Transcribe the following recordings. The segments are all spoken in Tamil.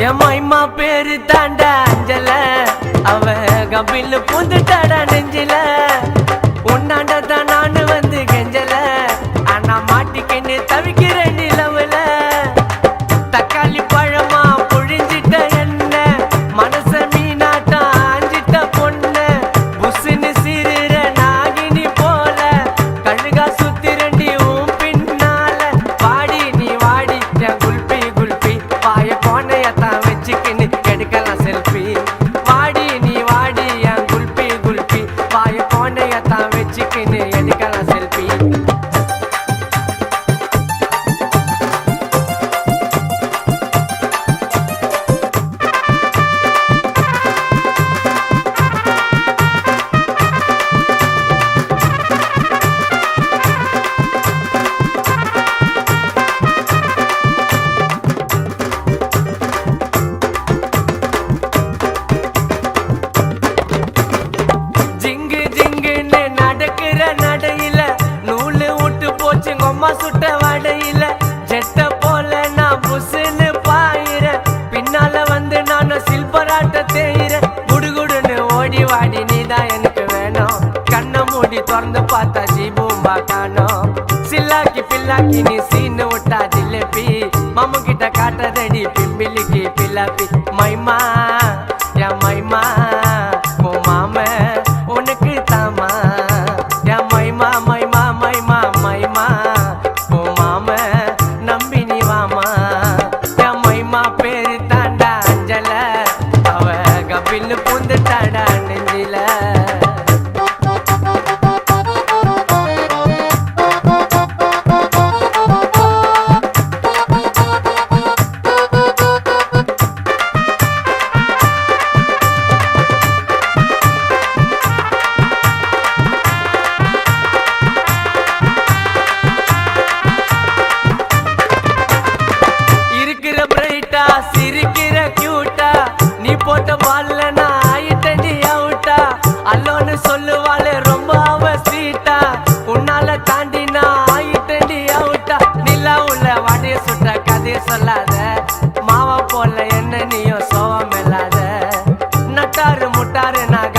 என் மைமா பேரு தாண்டா அஞ்சல. அவ கபில் புந்துட்டாடா நெஞ்சில. உன்னாண்ட தான் நானு வந்து நான் சில்பராட்ட தேயிற குடுகுடுன்னு ஓடி வாடி நீதான் எனக்கு வேணும். கண்ணை மூடி திறந்து பார்த்தா ஜீபூம்பா காணும் சில்லாக்கி பில்லாக்கி நீ சீனு விட்டா ஜிலேபி. மாமு கிட்ட காட்டதடி பிம்பிலிக்கு பில்லாப்பி. மைமா என் மைமா. கபில் பூந்து நெஞ்சில சொல்லாத. மாவா போல என்ன நீயோ சோவம் இல்லாத நட்டாரு முட்டாரு நான்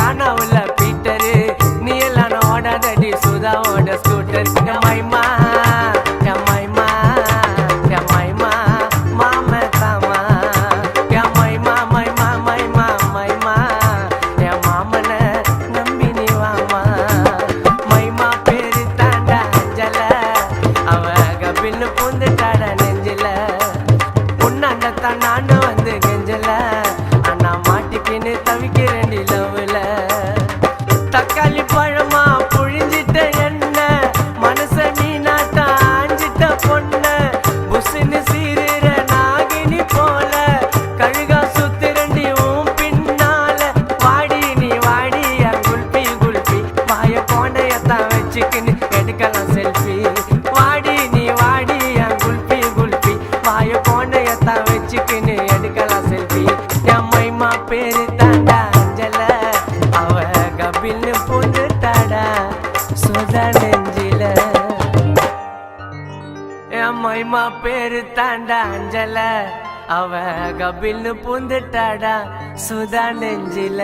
தான் நானும் வந்து கெஞ்சல. ஆனா மாட்டிக்கின்னு தவிக்கிறேன் நிலவுல தக்காளி பழமா புழிஞ்சிட்ட என்ன மனச நீ நாட்டா ஆஞ்சிட்ட பொண்ண. புசுன்னு சீருற நாகினி போல. கழுகா சுத்திரண்டி உன் பின்னால. வாடி நீ வாடி குல்பி குல்பி வாய போனையத்தான் வச்சுக்கின்னு சுதா நெஞ்சில. என் மைமா பேரு தாண்டா அஞ்சல. அவ கபில்னு பூந்துட்டாடா சுதா நெஞ்சில.